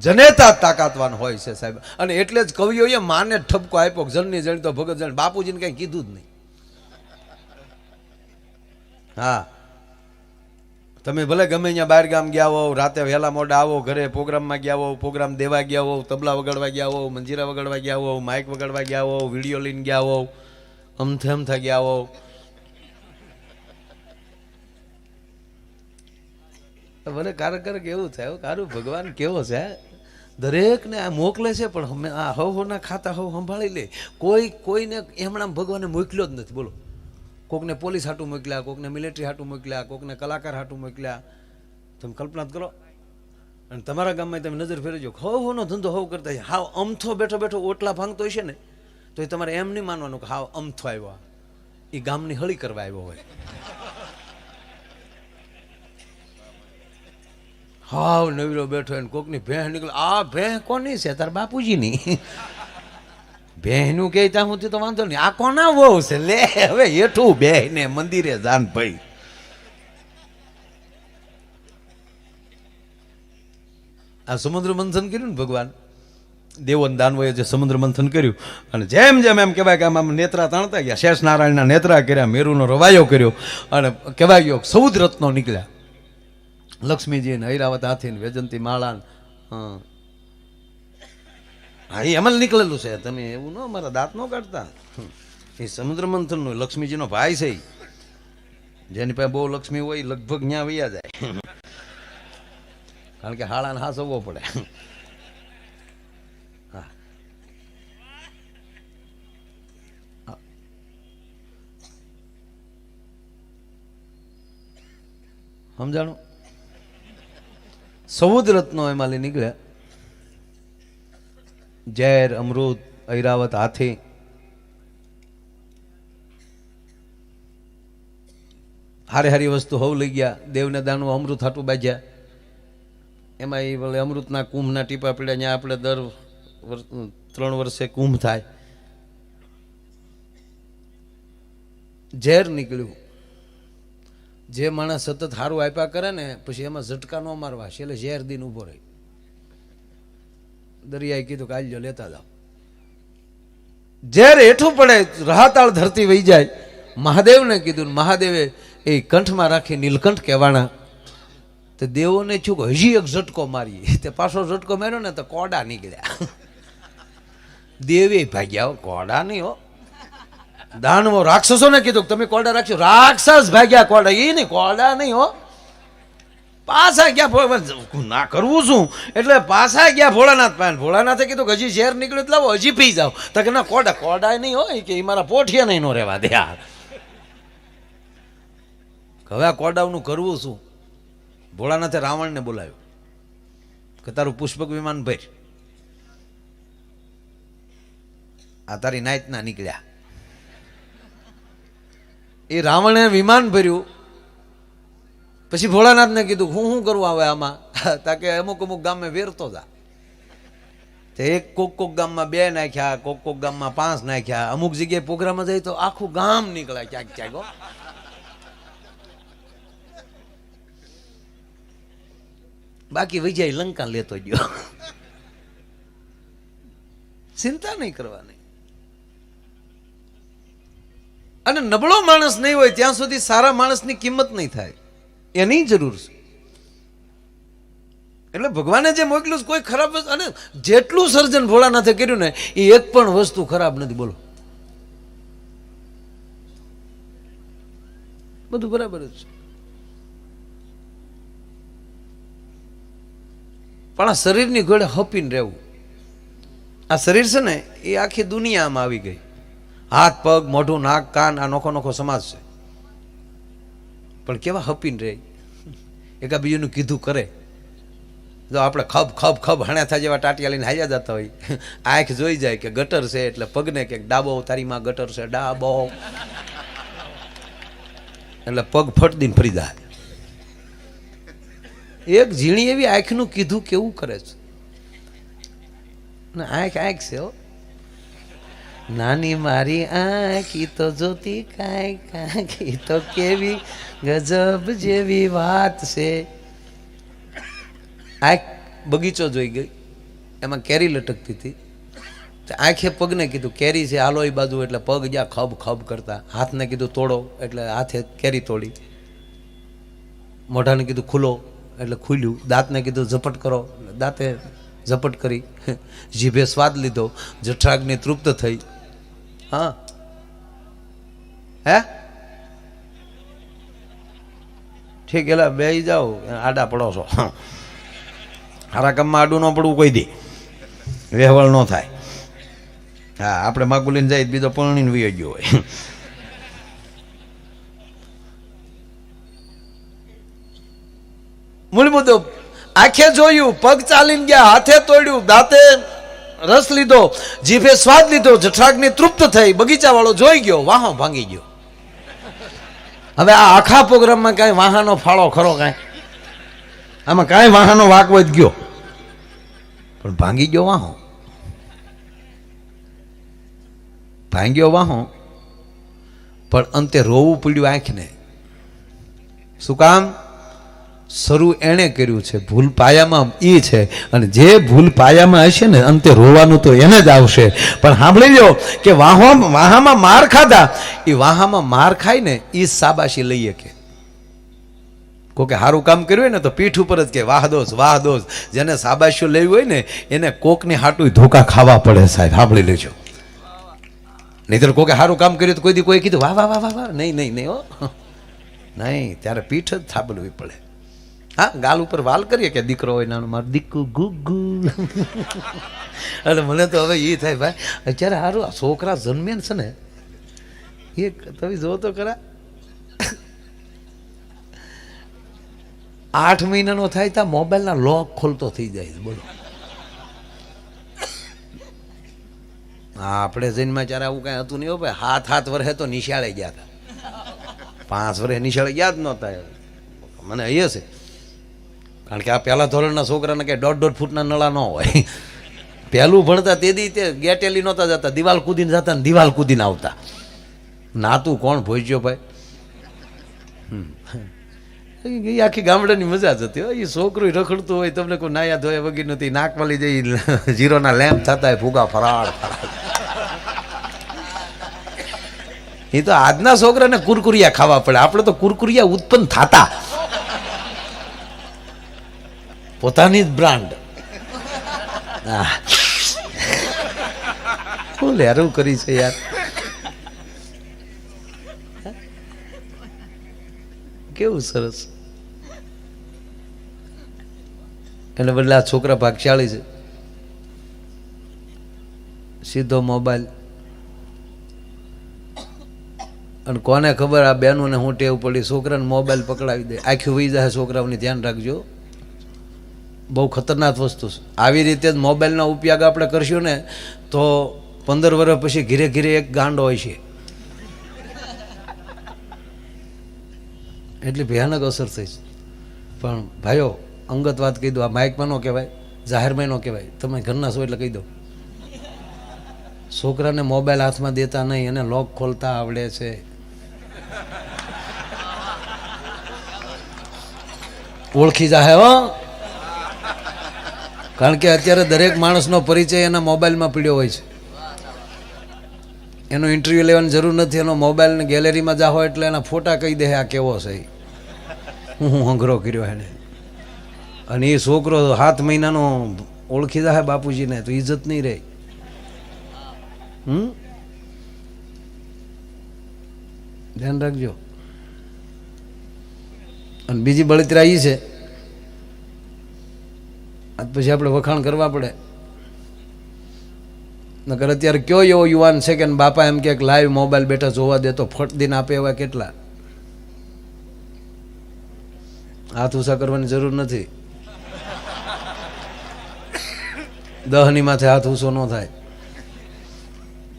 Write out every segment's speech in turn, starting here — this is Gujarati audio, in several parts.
જનેતા તાકાતવાન હોય છે સાહેબ. અને એટલે જ કવિઓએ માને ઠપકો આપ્યો જણની જણ તો ભગત જણ બાપુજીને કંઈ કીધું જ નહીં. હા. તમે ભલે ગમે ત્યાં બહાર ગામ ગયા હો રાતે વહેલા મોડા આવો, ઘરે પ્રોગ્રામમાં ગયા હો પ્રોગ્રામ દેવા ગયા હોવ, તબલા વગાડવા ગયા હો મંજીરા વગાડવા ગયા હો માઇક વગાડવા ગયા હો વીડિયો લઈને ગયા હોવ, અમથે અમથા ગયા હો ભલે કારક કેવું થાય કારું ભગવાન કેવો છે? દરેકને આ મોકલે છે, પણ હમે આ હવ હોના ખાતા હવ સંભાળી લે. કોઈ, કોઈને એમણામ ભગવાને મોકલ્યો જ નથી. બોલો. કોકને પોલીસ હાટું મોકલ્યા, કોકને મિલિટરી હાટું મોકલ્યા, કોકને કલાકાર હાટું મોકલ્યા. તમે કલ્પના કરો. અને તમારા ગામમાં તમે નજર ફેરવજો હવ હોનો ધંધો હવ કરતા છે હાવ અમથો બેઠો બેઠો ઓટલા ભાંગતો હશે ને, તો એ તમારે એમ નહીં માનવાનું કે હાવ અમથો આવ્યો એ ગામની હળી કરવા આવ્યો હોય. હાવ નવીરો બેઠો એને કોકની ભેહ નીકળે. આ ભેહ કોની છે? તાર બાપુજીની. ભેંસનું કે ત્યાં સુધી તો વાંધો નહીં. આ કોના વહુ છે? લે, હવે હેઠું બેહને મંદિરે જાન ભાઈ. આ સમુદ્ર મંથન કર્યું ને ભગવાન? દેવન દાનવોએ જે સમુદ્ર મંથન કર્યું અને જેમ જેમ એમ કહેવાય કે આમ આમ નેત્રા તાણતા ગયા. શેષ નારાયણના નેત્રા કર્યા, મેરુનો રવાયો કર્યો અને કહેવાય ગયો સૌદ રત્નો નીકળ્યા. લક્ષ્મીજી ને ઐરાવત હાથી ને વેજંતી માળાને, હા. એ અમલ નીકળેલું છે. તમે એવું ન, મારા દાંત ન કાઢતા. એ સમુદ્ર મંથનનું લક્ષ્મીજીનો ભાઈ છે. જેની પાસે બહુ લક્ષ્મી હોય લગભગ ન્યા વૈયા જાય. કારણ કે હાળાને હાસવવો પડે. સમજાણું? સૌદ રત્નો એમાંથી નીકળ્યા. ઝેર, અમૃત, ઐરાવત, હાથી. હારી હારી વસ્તુ હોવ લઈ ગયા. દેવને દાનું અમૃત હાટું બાજ્યા એમાં એ ભલે અમૃતના કુંભના ટીપા પડ્યા ત્યાં આપણે દર ત્રણ વર્ષે કુંભ થાય. ઝેર નીકળ્યું. જે માણસ સતત સારું આપ્યા કરે ને, પછી એમાં ઝટકા ન મારવા. છેલ્લે ઝેર દિન ઊભો રહી. દરિયાએ કીધું કે જો, લેતા જાઓ. ઝેર હેઠું પડે, રાહતાળ ધરતી વહી જાય. મહાદેવને કીધું મહાદેવે, એ કંઠમાં રાખી નીલકંઠ કહેવાના. તે દેવોને છું હજી એક ઝટકો મારીએ. તે પાછો ઝટકો માર્યો ને, તો કોડા નીકળ્યા. દેવે ભાગ્યા કોડા નહીં, હો. દાનવો રાક્ષસોને કીધું તમે કોડા રાખશો રાક્ષસ ભાગ્યા કોડા એ નહીં કોડા નહીં હો. પાછા ગયા ના કરવું શું? એટલે પાછા ગયા ભોળાનાથ પાસે. ભોળાનાથે કીધું હજી ઝેર નીકળ્યું લાવો હજી પી જાઓ. તો કે ના કોડા કોડા નહીં હોય કે એ મારા પોઠિયા નહીં, નો રહેવા દે યાર હવે આ કોડાવનું કરવું શું? ભોળાનાથે રાવણને બોલાવ્યો કે તારું પુષ્પક વિમાન ભર. આ તારી નાયતના નીકળ્યા. એ રાવણે વિમાન ભર્યું. પછી ભોળાનાથને કીધું, હું શું કરવું આવે આમાં? તાકે અમુક અમુક ગામે વેરતો જા. એક કોક કોક ગામમાં બે નાખ્યા, કોક કોક ગામમાં પાંચ નાખ્યા. અમુક જગ્યાએ પ્રોગ્રામમાં જાય તો આખું ગામ નીકળે ક્યાંક ક્યાંક. બાકી વિજય લંકા લેતો ગયો. ચિંતા નહીં કરવાની. અને નબળો માણસ નહીં હોય, ત્યાં સુધી સારા માણસની કિંમત નહીં થાય. એની જરૂર છે. એટલે ભગવાને જે મોકલ્યું કોઈ ખરાબ અને જેટલું સર્જન ભોળાનાથે કર્યું ને, એ એક પણ વસ્તુ ખરાબ નથી, બોલો. બધું બરાબર જ છે. પણ આ શરીરની ઘોડે હપીને રહેવું. આ શરીર છે ને, એ આખી દુનિયામાં આવી ગઈ. હાથ, પગ, મોઢું, નાક, કાન, આ નોખો નોખો સમાજ છે. પણ કેવા હપીને રહે એકા બીજુનું કીધું કરે. જો આપણે ખબ ખબ ખબ થાય જેવા ટાટિયા લઈને હાજા જતા હોય. આંખ જોઈ જાય કે ગટર છે એટલે પગને કે ડાબો, તારી માં ગટર છે, ડાબો. એટલે પગ ફટદીને ફરી જાય. એક ઝીણી એવી આંખનું કીધું કેવું કરે છે. આંખ આંખ છે હો. નાની મારી આંખી તો જોતી કાંઈ કાંખી તો કેવી ગજબ જેવી વાત છે. આ બગીચો જોઈ ગઈ. એમાં કેરી લટકતી હતી. આંખે પગને કીધું, કેરી છે આલોઈ બાજુ. એટલે પગ જ્યાં ખબ ખબ કરતા, હાથને કીધું, તોડો. એટલે હાથે કેરી તોડી. મોઢાને કીધું, ખુલો. એટલે ખુલ્યું. દાંતને કીધું, ઝપટ કરો. દાંતે ઝપટ કરી. જીભે સ્વાદ લીધો. જઠરાગ્ની તૃપ્ત થઈ. હા. હે? ઠીક, એટલે બે જાઓ આડા પડો છો હારા કામમાં આડું ન પડવું, કોઈ દી. વ્યવહાર ન થાય. હા, આપણે માગુલીને જાય બીજો પરણીને વી ગયો હોય. મૂળ મુદ્દો આંખે જોયું, પગ ચાલીને ગયા, હાથે તોડ્યું, દાંતે રસ લીધો, જીભે સ્વાદ લીધો, જઠરાગ્નિ તૃપ્ત થઈ બગીચા વાળો જોઈ ગયો, વાહો ભાંગી ગયો. હવે આ આખા પ્રોગ્રામમાં કાંઈ વાહનો ફાળો ખરો કાંઈ? આમાં કાંઈ વાહનો વાકવત ગયો? પણ ભાંગી ગયો વાહો. ભાંગ્યો વાહો. પણ અંતે રોવું પડ્યું આંખને. શું કામ? શરૂ એણે કર્યું છે. ભૂલ પાયામાં એ છે. અને જે ભૂલ પાયામાં હશે ને, અંતે રોવાનું તો એને જ આવશે. પણ સાંભળી લો કે વાહો વાહામાં માર ખાધા. એ વાહામાં માર ખાય ને એ સાબાશી લઈએ કે. કોકે સારું કામ કર્યું હોય ને, તો પીઠ ઉપર જ કે, વાહ દોસ વાહ દોસ જેને સાબાશીઓ લેવી હોય ને, એને કોકની હાટું ધોકા ખાવા પડે સાહેબ. સાંભળી લેજો. નહીતર કોકે સારું કામ કર્યું તો કોઈ દી કોઈ કીધું વાહ વાહ વાહ વાહ. નહીં નહીં નહીં, હો. નહીં, ત્યારે પીઠ જ થાબલવી પડે. હા, ગાલ ઉપર વાલ કરીએ કે દીકરો હોય નાનો, મારો દીકુ ગુગુ. એટલે મને તો હવે એ થાય, ભાઈ. અત્યારે સારું છોકરા જન્મે છે ને એ તમે જો તો ખરા. આઠ મહિનાનો થાય ત્યાં મોબાઈલના લોક ખોલતો થઈ જાય બોલો. હા આપણે જન્મમાં ત્યારે આવું કાંઈ હતું નહીં ભાઈ, હાથ હાથ વર્ષે તો નિશાળે ગયા હતા. પાંચ વર્ષે નિશાળે ગયા જ નહોતા. મને અહીંયા છે. કારણ કે આ પહેલા ધોરણના છોકરાને કે દોઢ દોઢ ફૂટના નળા ન હોય. પહેલું ભણતા તે દી તે ગેટેલી નહોતા જતા, દિવાલ કૂદીને જતા ને દિવાલ કૂદીને આવતા. નાતું કોણ ભોજ્યો ભાઈ. એ આખી ગામડાની મજા જ હતી. એ છોકરું રખડતું હોય, તમને કોઈ નાયા ધોયા વગર નથી. નાકવાલી જઈ જીરોના લેમ્પ થતા હોય ફૂગા ફરાળ. એ તો આજના છોકરાને કુરકુરિયા ખાવા પડે. આપણે તો કુરકુરિયા ઉત્પન્ન થતા. પોતાની જ બ્રાન્ડ. શું લેરું કરી છે યાર. કેવું સરસ. એને બદલે આ છોકરા ભાગશાળી છે. સીધો મોબાઈલ. અને કોને ખબર આ બેનોને હું ટેવ પડી, છોકરાને મોબાઈલ પકડાવી દે. આખી વહી જાય છોકરાઓને, ધ્યાન રાખજો. બહુ ખતરનાક વસ્તુ છે. આવી રીતે જ મોબાઈલનો ઉપયોગ આપણે કરશું ને, તો પંદર વર્ષ પછી ઘીરે ઘીરે એક ગાંડો હોય છે. એટલી ભયાનક અસર થઈ છે. પણ ભાઈઓ, અંગત વાત કહી દો, આ માઇકમાં ન કહેવાય, જાહેરમાં ન કહેવાય. તમે ઘરના છો એટલે કહી દો. છોકરાને મોબાઈલ હાથમાં દેતા નહીં, એને લોક ખોલતા આવડે છે. ઓળખી જાહે હો. કારણ કે અત્યારે દરેક માણસનો પરિચય એના મોબાઈલમાં પીડ્યો હોય છે. એનો ઇન્ટરવ્યૂ લેવાની જરૂર નથી, એનો મોબાઈલને ગેલેરીમાં જાઓ એટલે એના ફોટા કહી દે આ કેવો છે હું હું હંગરો કર્યો એને. અને એ છોકરો સાત મહિનાનો ઓળખી જાય બાપુજીને, તો ઇજ્જત નહીં રહે. હમ? ધ્યાન રાખજો. અને બીજી બળતરા એ છે પછી આપણે વખાણ કરવા પડે. નકર અત્યારે કયો એવો યુવાન છે કે બાપા એમ કે લાઈવ મોબાઈલ બેઠા જોવા દે તો ફટ દિન આપે એવા કેટલા? હાથ ઉષા કરવાની જરૂર નથી. દહની માથે હાથ ઊંચો ન થાય.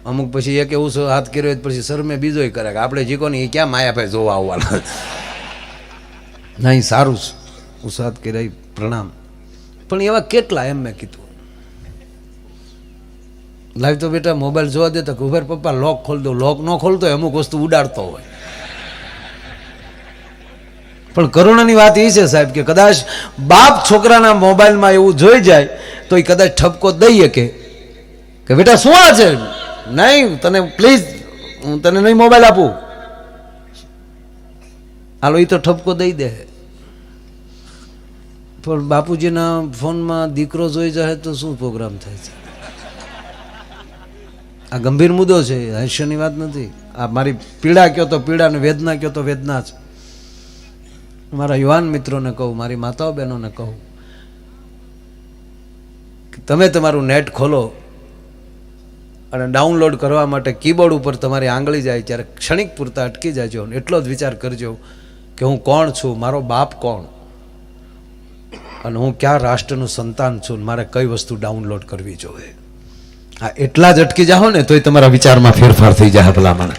અમુક પછી એક એવું હાથ કર્યો પછી શરમે બીજોય કરે કે આપણે જીકો ને એ ક્યાં માયાભાઈ જોવા આવવાના? નહીં, સારું છે. ઉસાદ કર્યા પ્રણામ. પણ એવા કેટલા એમ મેં કીધું. લાઈવ તો બેટા મોબાઈલ જોવા દે તો ઘુભર પપ્પા લોક ખોલ દો લોક ન ખોલતો હોય, અમુક વસ્તુ ઉડાડતો હોય. પણ કરુણાની વાત એ છે સાહેબ કે કદાચ બાપ છોકરાના મોબાઈલમાં એવું જોઈ જાય, તો એ કદાચ ઠપકો દઈ શકે. કે બેટા શું આ છે? નહીં, તને પ્લીઝ હું તને નહીં મોબાઈલ આપું. હાલો એ તો ઠપકો દઈ દે. પણ બાપુજીના ફોનમાં દીકરો જોઈ જાય તો શું પ્રોગ્રામ થાય છે? આ ગંભીર મુદ્દો છે હાસ્યની વાત નથી. આ મારી પીડા કયો તો પીડા ને વેદના કયો તો વેદના છે. મારા યુવાન મિત્રોને કહું, મારી માતાઓ બહેનોને કહું તમે તમારું નેટ ખોલો અને ડાઉનલોડ કરવા માટે કીબોર્ડ ઉપર તમારી આંગળી જાય, ત્યારે ક્ષણિક પૂરતા અટકી જાજો એટલો જ વિચાર કરજો કે હું કોણ છું, મારો બાપ કોણ? અને હું ક્યાં રાષ્ટ્રનું સંતાન છું મારે કઈ વસ્તુ ડાઉનલોડ કરવી જોઈએ? હા એટલા જ અટકી જાઓ ને તોય તમારા વિચારમાં ફેરફાર થઈ જાય ભલામણ.